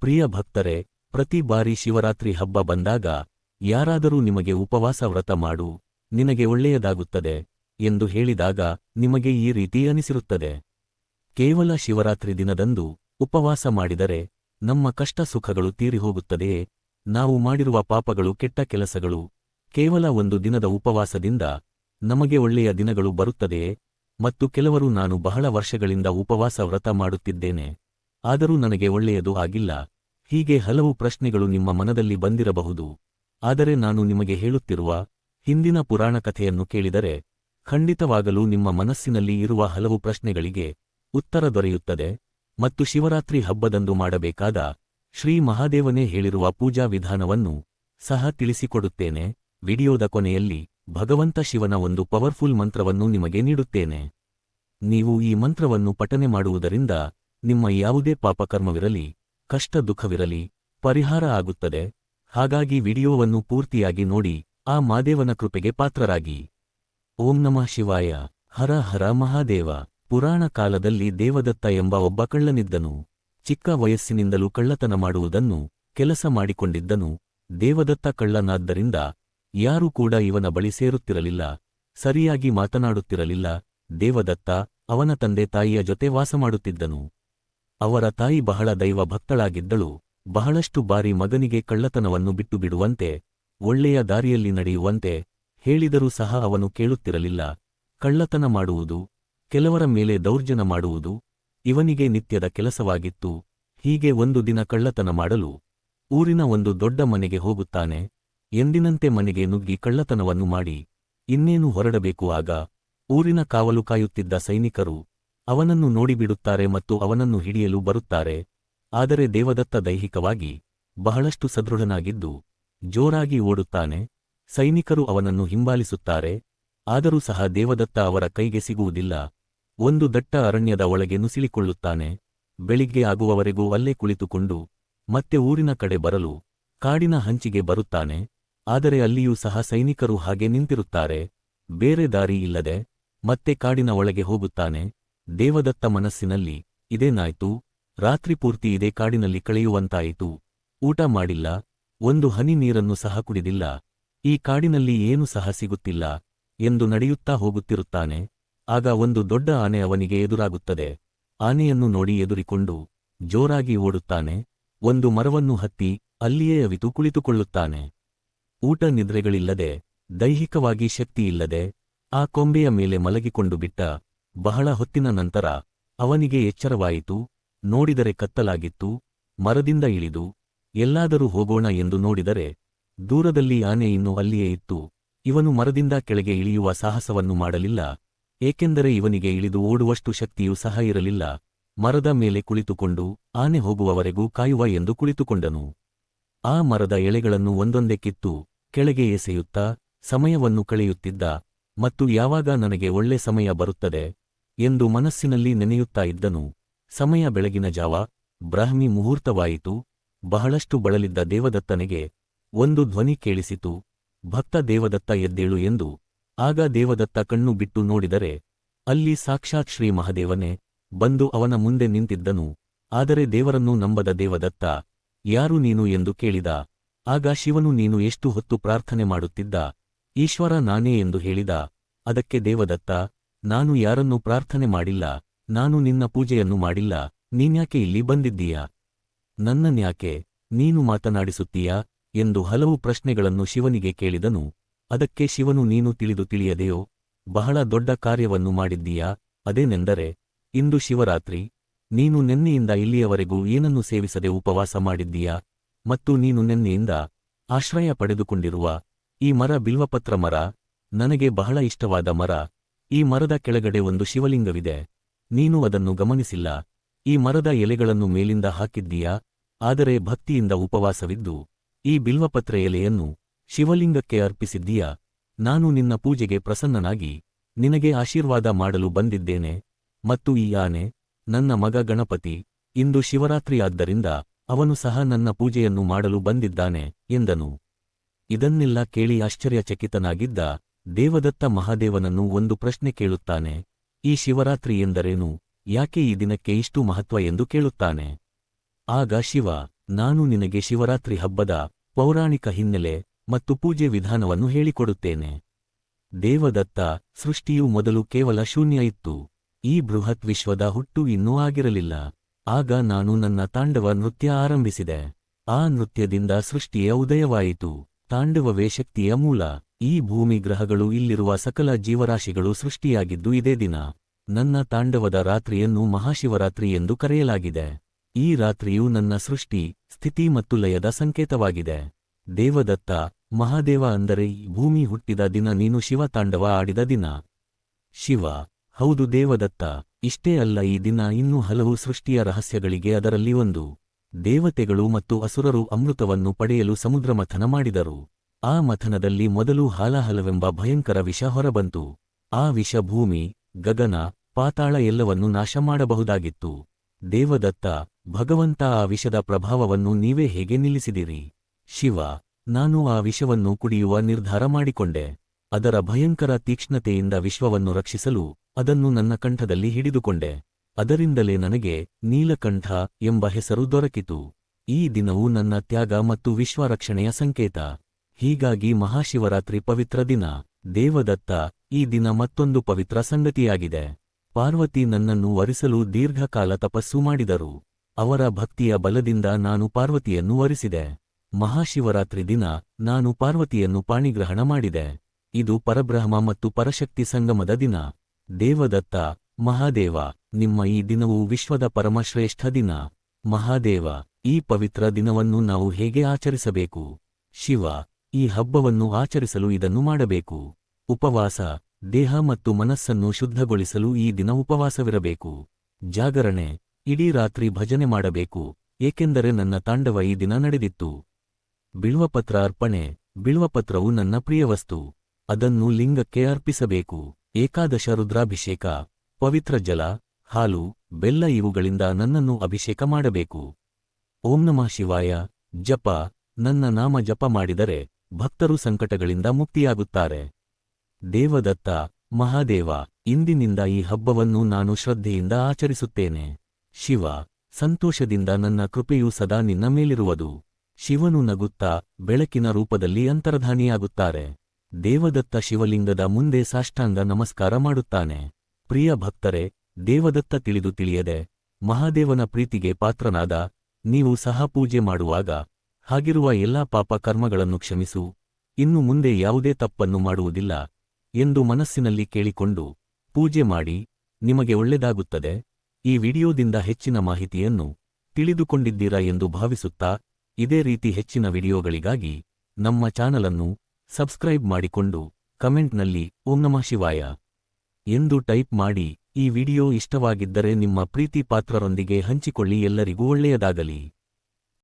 ಪ್ರಿಯ ಭಕ್ತರೇ, ಪ್ರತಿ ಬಾರಿ ಶಿವರಾತ್ರಿ ಹಬ್ಬ ಬಂದಾಗ ಯಾರಾದರೂ ನಿಮಗೆ ಉಪವಾಸ ವ್ರತ ಮಾಡು, ನಿನಗೆ ಒಳ್ಳೆಯದಾಗುತ್ತದೆ ಎಂದು ಹೇಳಿದಾಗ ನಿಮಗೆ ಈ ರೀತಿ ಅನಿಸಿರುತ್ತದೆ. ಕೇವಲ ಶಿವರಾತ್ರಿ ದಿನದಂದು ಉಪವಾಸ ಮಾಡಿದರೆ ನಮ್ಮ ಕಷ್ಟ ಸುಖಗಳು ತೀರಿಹೋಗುತ್ತದೆಯೇ? ನಾವು ಮಾಡಿರುವ ಪಾಪಗಳು ಕೆಟ್ಟ ಕೆಲಸಗಳು, ಕೇವಲ ಒಂದು ದಿನದ ಉಪವಾಸದಿಂದ ನಮಗೆ ಒಳ್ಳೆಯ ದಿನಗಳು ಬರುತ್ತದೆಯೇ? ಮತ್ತು ಕೆಲವರು ನಾನು ಬಹಳ ವರ್ಷಗಳಿಂದ ಉಪವಾಸ ವ್ರತ ಮಾಡುತ್ತಿದ್ದೇನೆ. ಆದರೂ ನನಗೆ ಒಳ್ಳೆಯದು ಆಗಿಲ್ಲ. ಹೀಗೆ ಹಲವು ಪ್ರಶ್ನೆಗಳು ನಿಮ್ಮ ಮನದಲ್ಲಿ ಬಂದಿರಬಹುದು. ಆದರೆ ನಾನು ನಿಮಗೆ ಹೇಳುತ್ತಿರುವ ಹಿಂದಿನ ಪುರಾಣ ಕಥೆಯನ್ನು ಕೇಳಿದರೆ, ಖಂಡಿತವಾಗಲೂ ನಿಮ್ಮ ಮನಸ್ಸಿನಲ್ಲಿ ಇರುವ ಹಲವು ಪ್ರಶ್ನೆಗಳಿಗೆ ಉತ್ತರ ದೊರೆಯುತ್ತದೆ ಮತ್ತು ಶಿವರಾತ್ರಿ ಹಬ್ಬದಂದು ಮಾಡಬೇಕಾದ ಶ್ರೀ ಮಹಾದೇವನೇ ಹೇಳಿರುವ ಪೂಜಾ ವಿಧಾನವನ್ನು ಸಹ ತಿಳಿಸಿಕೊಡುತ್ತೇನೆ. ವಿಡಿಯೋದ ಕೊನೆಯಲ್ಲಿ ಭಗವಂತ ಶಿವನ ಒಂದು ಪವರ್ಫುಲ್ ಮಂತ್ರವನ್ನು ನಿಮಗೆ ನೀಡುತ್ತೇನೆ. ನೀವು ಈ ಮಂತ್ರವನ್ನು ಪಠನೆ ಮಾಡುವುದರಿಂದ ನಿಮ್ಮ ಯಾವುದೇ ಪಾಪಕರ್ಮವಿರಲಿ ಕಷ್ಟ ದುಃಖವಿರಲಿ ಪರಿಹಾರ ಆಗುತ್ತದೆ. ಹಾಗಾಗಿ ವಿಡಿಯೋವನ್ನು ಪೂರ್ತಿಯಾಗಿ ನೋಡಿ, ಆ ಮಾದೇವನ ಕೃಪೆಗೆ ಪಾತ್ರರಾಗಿ. ಓಂ ನಮಃ ಶಿವಾಯ. ಹರ ಹರ ಮಹಾದೇವ. ಪುರಾಣ ಕಾಲದಲ್ಲಿ ದೇವದತ್ತ ಎಂಬ ಒಬ್ಬ ಕಳ್ಳನಿದ್ದನು. ಚಿಕ್ಕ ವಯಸ್ಸಿನಿಂದಲೂ ಕಳ್ಳತನ ಮಾಡುವುದನ್ನು, ಕೆಲಸ ಮಾಡಿಕೊಂಡಿದ್ದನು. ದೇವದತ್ತ ಕಳ್ಳನಾದ್ದರಿಂದ, ಯಾರೂ ಕೂಡ ಇವನ ಬಳಿ ಸೇರುತ್ತಿರಲಿಲ್ಲ. ಸರಿಯಾಗಿ ಮಾತನಾಡುತ್ತಿರಲಿಲ್ಲ. ದೇವದತ್ತ, ಅವನ ತಂದೆ ತಾಯಿಯ ಜೊತೆ ವಾಸ ಮಾಡುತ್ತಿದ್ದನು. ಅವರ ತಾಯಿ ಬಹಳ ದೈವ ಭಕ್ತಳಾಗಿದ್ದಳು ಬಹಳಷ್ಟು ಬಾರಿ ಮಗನಿಗೆ ಕಳ್ಳತನವನ್ನು ಬಿಟ್ಟು ಬಿಡುವಂತೆ ಒಳ್ಳೆಯ ದಾರಿಯಲ್ಲಿ ನಡೆಯುವಂತೆ ಹೇಳಿದರೂ ಸಹ ಅವನು ಕೇಳುತ್ತಿರಲಿಲ್ಲ, ಕಳ್ಳತನ ಮಾಡುವುದು, ಕೆಲವರ ಮೇಲೆ ದೌರ್ಜನ ಮಾಡುವುದು, ಇವನಿಗೆ ನಿತ್ಯದ ಕೆಲಸವಾಗಿತ್ತು, ಹೀಗೆ ಒಂದು ದಿನ ಕಳ್ಳತನ ಮಾಡಲು, ಊರಿನ ಒಂದು ದೊಡ್ಡ ಮನೆಗೆ ಹೋಗುತ್ತಾನೆ, ಎಂದಿನಂತೆ ಮನೆಗೆ ನುಗ್ಗಿ ಕಳ್ಳತನವನ್ನು ಮಾಡಿ, ಇನ್ನೇನು ಹೊರಡಬೇಕು ಆಗ, ಊರಿನ ಕಾವಲು ಕಾಯುತ್ತಿದ್ದ ಸೈನಿಕರು ಅವನನ್ನು ನೋಡಿಬಿಡುತ್ತಾರೆ ಮತ್ತು ಅವನನ್ನು ಹಿಡಿಯಲು ಬರುತ್ತಾರೆ. ಆದರೆ ದೇವದತ್ತ ದೈಹಿಕವಾಗಿ ಬಹಳಷ್ಟು ಸದೃಢನಾಗಿದ್ದು ಜೋರಾಗಿ ಓಡುತ್ತಾನೆ. ಸೈನಿಕರು ಅವನನ್ನು ಹಿಂಬಾಲಿಸುತ್ತಾರೆ. ಆದರೂ ಸಹ ದೇವದತ್ತ ಅವರ ಕೈಗೆ ಸಿಗುವುದಿಲ್ಲ. ಒಂದು ದಟ್ಟ ಅರಣ್ಯದ ಒಳಗೆ ನುಸಿಳಿಕೊಳ್ಳುತ್ತಾನೆ. ಬೆಳಿಗ್ಗೆ ಆಗುವವರೆಗೂ ಅಲ್ಲೇ ಕುಳಿತುಕೊಂಡು ಮತ್ತೆ ಊರಿನ ಕಡೆ ಬರಲು ಕಾಡಿನ ಹಂಚಿಗೆ ಬರುತ್ತಾನೆ. ಆದರೆ ಅಲ್ಲಿಯೂ ಸಹ ಸೈನಿಕರು ಹಾಗೆ ನಿಂತಿರುತ್ತಾರೆ. ಬೇರೆ ದಾರಿ ಇಲ್ಲದೆ ಮತ್ತೆ ಕಾಡಿನ ಒಳಗೆ ಹೋಗುತ್ತಾನೆ. ದೇವದತ್ತ ಮನಸ್ಸಿನಲ್ಲಿ ಇದೇನಾಯ್ತು ರಾತ್ರಿ ಪೂರ್ತಿ ಇದೇ ಕಾಡಿನಲ್ಲಿ ಕಳೆಯುವಂತಾಯಿತು. ಊಟ ಮಾಡಿಲ್ಲ, ಒಂದು ಹನಿ ನೀರನ್ನು ಸಹ ಕುಡಿದಿಲ್ಲ. ಈ ಕಾಡಿನಲ್ಲಿ ಏನು ಸಹ ಸಿಗುತ್ತಿಲ್ಲ ಎಂದು ನಡೆಯುತ್ತಾ ಹೋಗುತ್ತಿರುತ್ತಾನೆ. ಆಗ ಒಂದು ದೊಡ್ಡ ಆನೆ ಅವನಿಗೆ ಎದುರಾಗುತ್ತದೆ. ಆನೆಯನ್ನು ನೋಡಿ ಎದುರಿಕೊಂಡು ಜೋರಾಗಿ ಓಡುತ್ತಾನೆ. ಒಂದು ಮರವನ್ನು ಹತ್ತಿ ಅಲ್ಲಿಯೇ ಅವಿತು ಕುಳಿತುಕೊಳ್ಳುತ್ತಾನೆ. ಊಟ ನಿದ್ರೆಗಳಿಲ್ಲದೆ, ದೈಹಿಕವಾಗಿ ಶಕ್ತಿಯಿಲ್ಲದೆ, ಆ ಕೊಂಬೆಯ ಮೇಲೆ ಮಲಗಿಕೊಂಡು ಬಿಟ್ಟ ಬಹಳ ಹೊತ್ತಿನ ನಂತರ ಅವನಿಗೆ ಎಚ್ಚರವಾಯಿತು, ನೋಡಿದರೆ ಕತ್ತಲಾಗಿತ್ತು, ಮರದಿಂದ ಇಳಿದು, ಎಲ್ಲಾದರೂ ಹೋಗೋಣ ಎಂದು ನೋಡಿದರೆ ದೂರದಲ್ಲಿ ಆನೆ ಇನ್ನೂ ಅಲ್ಲಿಯೇ ಇತ್ತು, ಇವನು ಮರದಿಂದ ಕೆಳಗೆ ಇಳಿಯುವ ಸಾಹಸವನ್ನು ಮಾಡಲಿಲ್ಲ, ಏಕೆಂದರೆ ಇವನಿಗೆ ಇಳಿದು ಓಡುವಷ್ಟು ಶಕ್ತಿಯೂ ಸಹ ಇರಲಿಲ್ಲ, ಮರದ ಮೇಲೆ ಕುಳಿತುಕೊಂಡು ಆನೆ ಹೋಗುವವರೆಗೂ ಕಾಯುವ ಎಂದು ಕುಳಿತುಕೊಂಡನು. ಆ ಮರದ ಎಳೆಗಳನ್ನು ಒಂದೊಂದೇ ಕಿತ್ತು ಕೆಳಗೆ ಎಸೆಯುತ್ತಾ ಸಮಯವನ್ನು ಕಳೆಯುತ್ತಿದ್ದ ಮತ್ತು ಯಾವಾಗ ನನಗೆ ಒಳ್ಳೆ ಸಮಯ ಬರುತ್ತದೆ ಎಂದು ಮನಸ್ಸಿನಲ್ಲಿ ನೆನೆಯುತ್ತಾ ಇದ್ದನು. ಸಮಯ ಬೆಳಗಿನ ಜಾವ, ಬ್ರಾಹ್ಮಿ ಮುಹೂರ್ತವಾಯಿತು. ಬಹಳಷ್ಟು ಬಳಲಿದ್ದ ದೇವದತ್ತನಿಗೆ ಒಂದು ಧ್ವನಿ ಕೇಳಿಸಿತು. ಭಕ್ತ ದೇವದತ್ತ ಎದ್ದೇಳು ಎಂದು. ಆಗ ದೇವದತ್ತ ಕಣ್ಣು ಬಿಟ್ಟು ನೋಡಿದರೆ, ಅಲ್ಲಿ ಸಾಕ್ಷಾತ್ ಶ್ರೀ ಮಹದೇವನೇ ಬಂದು ಅವನ ಮುಂದೆ ನಿಂತಿದ್ದನು. ಆದರೆ ದೇವರನ್ನು ನಂಬದ ದೇವದತ್ತ, ಯಾರು ನೀನು ಎಂದು ಕೇಳಿದ. ಆಗ ಶಿವನು ನೀನು ಎಷ್ಟು ಹೊತ್ತು ಪ್ರಾರ್ಥನೆ ಮಾಡುತ್ತಿದ್ದ? ಈಶ್ವರ ನಾನೇ ಎಂದು ಹೇಳಿದ. ಅದಕ್ಕೆ ದೇವದತ್ತ ನಾನು ಯಾರನ್ನೂ ಪ್ರಾರ್ಥನೆ ಮಾಡಿಲ್ಲ, ನಾನು ನಿನ್ನ ಪೂಜೆಯನ್ನು ಮಾಡಿಲ್ಲ, ನೀನ್ಯಾಕೆ ಇಲ್ಲಿ ಬಂದಿದ್ದೀಯ? ನನ್ನನ್ಯಾಕೆ ನೀನು ಮಾತನಾಡಿಸುತ್ತೀಯಾ? ಎಂದು ಹಲವು ಪ್ರಶ್ನೆಗಳನ್ನು ಶಿವನಿಗೆ ಕೇಳಿದನು. ಅದಕ್ಕೆ ಶಿವನು, ನೀನು ತಿಳಿದು ತಿಳಿಯದೆಯೋ? ಬಹಳ ದೊಡ್ಡ ಕಾರ್ಯವನ್ನು ಮಾಡಿದ್ದೀಯಾ? ಅದೇನೆಂದರೆ, ಇಂದು ಶಿವರಾತ್ರಿ. ನೀನು ನೆನ್ನೆಯಿಂದ ಇಲ್ಲಿಯವರೆಗೂ ಏನನ್ನು ಸೇವಿಸದೆ ಉಪವಾಸ ಮಾಡಿದ್ದೀಯಾ? ಮತ್ತು ನೀನು ನೆನ್ನೆಯಿಂದ ಆಶ್ರಯ ಪಡೆದುಕೊಂಡಿರುವ ಈ ಮರ ಬಿಲ್ವಪತ್ರ ಮರ, ನನಗೆ ಬಹಳ ಇಷ್ಟವಾದ ಮರ. ಈ ಮರದ ಕೆಳಗಡೆ ಒಂದು ಶಿವಲಿಂಗವಿದೆ. ನೀನು ಅದನ್ನು ಗಮನಿಸಿಲ್ಲ. ಈ ಮರದ ಎಲೆಗಳನ್ನು ಮೇಲಿಂದ ಹಾಕಿದ್ದೀಯಾ? ಆದರೆ ಭಕ್ತಿಯಿಂದ ಉಪವಾಸವಿದ್ದು, ಈ ಬಿಲ್ವಪತ್ರೆ ಎಲೆಯನ್ನು ಶಿವಲಿಂಗಕ್ಕೆ ಅರ್ಪಿಸಿದ್ದೀಯಾ? ನಾನು ನಿನ್ನ ಪೂಜೆಗೆ ಪ್ರಸನ್ನನಾಗಿ ನಿನಗೆ ಆಶೀರ್ವಾದ ಮಾಡಲು ಬಂದಿದ್ದೇನೆ. ಮತ್ತು ಈ ಆನೆ, ನನ್ನ ಮಗ ಗಣಪತಿ, ಇಂದು ಶಿವರಾತ್ರಿಯಾದ್ದರಿಂದ ಅವನು ಸಹ ನನ್ನ ಪೂಜೆಯನ್ನು ಮಾಡಲು ಬಂದಿದ್ದಾನೆ ಎಂದನು. ಇದನ್ನೆಲ್ಲ ಕೇಳಿ ಆಶ್ಚರ್ಯಚಕಿತನಾಗಿದ್ದ ದೇವದತ್ತ ಮಹಾದೇವನನ್ನು ಒಂದು ಪ್ರಶ್ನೆ ಕೇಳುತ್ತಾನೆ, ಈ ಶಿವರಾತ್ರಿ ಎಂದರೇನು, ಯಾಕೆ ಈ ದಿನಕ್ಕೆ ಇಷ್ಟು ಮಹತ್ವ ಎಂದು ಕೇಳುತ್ತಾನೆ. ಆಗ ಶಿವ, ನಾನು ನಿನಗೆ ಶಿವರಾತ್ರಿ ಹಬ್ಬದ ಪೌರಾಣಿಕ ಹಿನ್ನೆಲೆ ಮತ್ತು ಪೂಜೆ ವಿಧಾನವನ್ನು ಹೇಳಿಕೊಡುತ್ತೇನೆ. ದೇವದತ್ತ ಸೃಷ್ಟಿಯು ಮೊದಲು ಕೇವಲ ಶೂನ್ಯ ಇತ್ತು, ಈ ಬೃಹತ್ ವಿಶ್ವದ ಹುಟ್ಟು ಇನ್ನೂ ಆಗಿರಲಿಲ್ಲ, ಆಗ ನಾನು ನನ್ನ ತಾಂಡವ ನೃತ್ಯ ಆರಂಭಿಸಿದೆ. ಆ ನೃತ್ಯದಿಂದ ಸೃಷ್ಟಿಯ ಉದಯವಾಯಿತು, ತಾಂಡವವೇ ಶಕ್ತಿಯ ಮೂಲ. ಈ ಭೂಮಿ ಗ್ರಹಗಳು ಇಲ್ಲಿರುವ ಸಕಲ ಜೀವರಾಶಿಗಳು ಸೃಷ್ಟಿಯಾಗಿದ್ದು ಇದೇ ದಿನ. ನನ್ನ ತಾಂಡವದ ರಾತ್ರಿಯನ್ನು ಮಹಾಶಿವರಾತ್ರಿ ಎಂದು ಕರೆಯಲಾಗಿದೆ. ಈ ರಾತ್ರಿಯು ನನ್ನ ಸೃಷ್ಟಿ, ಸ್ಥಿತಿ ಮತ್ತು ಲಯದ ಸಂಕೇತವಾಗಿದೆ. ದೇವದತ್ತ, ಮಹಾದೇವ ಅಂದರೆ ಭೂಮಿ ಹುಟ್ಟಿದ ದಿನ ನೀನು ಶಿವ ತಾಂಡವ ಆಡಿದ ದಿನ. ಶಿವ, ಹೌದು ದೇವದತ್ತ, ಇಷ್ಟೇ ಅಲ್ಲ ಈ ದಿನ ಇನ್ನೂ ಹಲವು ಸೃಷ್ಟಿಯ ರಹಸ್ಯಗಳಿಗೆ ಅದರಲ್ಲಿ ಒಂದು. ದೇವತೆಗಳು ಮತ್ತು ಅಸುರರು ಅಮೃತವನ್ನು ಪಡೆಯಲು ಸಮುದ್ರಮಥನ ಮಾಡಿದರು. ಆ ಮಥನದಲ್ಲಿ ಮೊದಲು ಹಾಲಾಹಲವೆಂಬ ಭಯಂಕರ ವಿಷ ಹೊರಬಂತು. ಆ ವಿಷ ಭೂಮಿ, ಗಗನ, ಪಾತಾಳ ಎಲ್ಲವನ್ನು ನಾಶ ಮಾಡಬಹುದಾಗಿತ್ತು. ದೇವದತ್ತ, ಭಗವಂತ ಆ ವಿಷದ ಪ್ರಭಾವವನ್ನು ನೀವೇ ಹೇಗೆ ನಿಲ್ಲಿಸಿದಿರಿ? ಶಿವ, ನಾನು ಆ ವಿಷವನ್ನು ಕುಡಿಯುವ ನಿರ್ಧಾರ ಮಾಡಿಕೊಂಡೆ. ಅದರ ಭಯಂಕರ ತೀಕ್ಷ್ಣತೆಯಿಂದ ವಿಶ್ವವನ್ನು ರಕ್ಷಿಸಲು ಅದನ್ನು ನನ್ನ ಕಂಠದಲ್ಲಿ ಹಿಡಿದುಕೊಂಡೆ. ಅದರಿಂದಲೇ ನನಗೆ ನೀಲಕಂಠ ಎಂಬ ಹೆಸರು ದೊರಕಿತು. ಈ ದಿನವು ನನ್ನ ತ್ಯಾಗ ಮತ್ತು ವಿಶ್ವರಕ್ಷಣೆಯ ಸಂಕೇತ. ಹೀಗಾಗಿ ಮಹಾಶಿವರಾತ್ರಿ ಪವಿತ್ರ ದಿನ. ದೇವದತ್ತ ಈ ದಿನ ಮತ್ತೊಂದು ಪವಿತ್ರ ಸಂಗತಿಯಾಗಿದೆ. ಪಾರ್ವತಿ ನನ್ನನ್ನು ವರಿಸಲು ದೀರ್ಘಕಾಲ ತಪಸ್ಸು ಮಾಡಿದರು. ಅವರ ಭಕ್ತಿಯ ಬಲದಿಂದ ನಾನು ಪಾರ್ವತಿಯನ್ನು ವರಿಸಿದೆ. ಮಹಾಶಿವರಾತ್ರಿ ದಿನ ನಾನು ಪಾರ್ವತಿಯನ್ನು ಪಾಣಿಗ್ರಹಣ ಮಾಡಿದೆ. ಇದು ಪರಬ್ರಹ್ಮ ಮತ್ತು ಪರಶಕ್ತಿ ಸಂಗಮದ ದಿನ. ದೇವದತ್ತ, ಮಹಾದೇವ, ನಿಮ್ಮ ಈ ದಿನವು ವಿಶ್ವದ ಪರಮಶ್ರೇಷ್ಠ ದಿನ. ಮಹಾದೇವ, ಈ ಪವಿತ್ರ ದಿನವನ್ನು ನಾವು ಹೇಗೆ ಆಚರಿಸಬೇಕು? ಶಿವ ಈ ಹಬ್ಬವನ್ನು ಆಚರಿಸಲು ಇದನ್ನು ಮಾಡಬೇಕು. ಉಪವಾಸ, ದೇಹ ಮತ್ತು ಮನಸ್ಸನ್ನು ಶುದ್ಧಗೊಳಿಸಲು ಈ ದಿನ ಉಪವಾಸವಿರಬೇಕು. ಜಾಗರಣೆ, ಇಡೀ ರಾತ್ರಿ ಭಜನೆ ಮಾಡಬೇಕು, ಏಕೆಂದರೆ ನನ್ನ ತಾಂಡವ ಈ ದಿನ ನಡೆದಿತ್ತು. ಬಿಳುವಪತ್ರ ಅರ್ಪಣೆ, ಬಿಳುವಪತ್ರವು ನನ್ನ ಪ್ರಿಯವಸ್ತು ಅದನ್ನು ಲಿಂಗಕ್ಕೆ ಅರ್ಪಿಸಬೇಕು. ಏಕಾದಶ ರುದ್ರಾಭಿಷೇಕ, ಪವಿತ್ರ ಜಲ, ಹಾಲು, ಬೆಲ್ಲ ಇವುಗಳಿಂದ ನನ್ನನ್ನು ಅಭಿಷೇಕ ಮಾಡಬೇಕು. ಓಂ ನಮಃ ಶಿವಾಯ, ಜಪ, ನನ್ನ ನಾಮ ಜಪ ಮಾಡಿದರೆ ಭಕ್ತರು ಸಂಕಟಗಳಿಂದ ಮುಕ್ತಿಯಾಗುತ್ತಾರೆ. ದೇವದತ್ತ, ಮಹಾದೇವ, ಇಂದಿನಿಂದ ಈ ಹಬ್ಬವನ್ನು ನಾನು ಶ್ರದ್ಧೆಯಿಂದ ಆಚರಿಸುತ್ತೇನೆ. ಶಿವ, ಸಂತೋಷದಿಂದ ನನ್ನ ಕೃಪೆಯು ಸದಾ ನಿನ್ನ ಮೇಲಿರುವುದು. ಶಿವನು ನಗುತ್ತಾ, ಬೆಳಕಿನ ರೂಪದಲ್ಲಿ ಅಂತರ್ಧಾನಿಯಾಗುತ್ತಾರೆ. ದೇವದತ್ತ ಶಿವಲಿಂಗದ ಮುಂದೆ ಸಾಷ್ಟಾಂಗ ನಮಸ್ಕಾರ ಮಾಡುತ್ತಾನೆ. ಪ್ರಿಯ ಭಕ್ತರೆ, ದೇವದತ್ತ ತಿಳಿದು ತಿಳಿಯದೆ, ಮಹಾದೇವನ ಪ್ರೀತಿಗೆ ಪಾತ್ರನಾದ, ನೀವು ಸಹ ಪೂಜೆ ಮಾಡುವಾಗ ಹಾಗಿರುವ ಎಲ್ಲಾ ಪಾಪ ಕರ್ಮಗಳನ್ನು ಕ್ಷಮಿಸು. ಇನ್ನು ಮುಂದೆ ಯಾವುದೇ ತಪ್ಪನ್ನು ಮಾಡುವುದಿಲ್ಲ ಎಂದು ಮನಸ್ಸಿನಲ್ಲಿ ಕೇಳಿಕೊಂಡು ಪೂಜೆ ಮಾಡಿ ನಿಮಗೆ ಒಳ್ಳೆದಾಗುತ್ತದೆ ಈ ವಿಡಿಯೋದಿಂದ ಹೆಚ್ಚಿನ ಮಾಹಿತಿಯನ್ನು ತಿಳಿದುಕೊಂಡಿದ್ದೀರಾ ಎಂದು ಭಾವಿಸುತ್ತಾ ಇದೇ ರೀತಿ ಹೆಚ್ಚಿನ ವಿಡಿಯೋಗಳಿಗಾಗಿ ನಮ್ಮ ಚಾನಲನ್ನು ಸಬ್ಸ್ಕ್ರೈಬ್ ಮಾಡಿಕೊಂಡು ಕಮೆಂಟ್ನಲ್ಲಿ ಓಂ ನಮಃ ಶಿವಾಯ ಎಂದು ಟೈಪ್ ಮಾಡಿ ಈ ವಿಡಿಯೋ ಇಷ್ಟವಾಗಿದ್ದರೆ ನಿಮ್ಮ ಪ್ರೀತಿ ಪಾತ್ರರೊಂದಿಗೆ ಹಂಚಿಕೊಳ್ಳಿ. ಎಲ್ಲರಿಗೂ ಒಳ್ಳೆಯದಾಗಲಿ.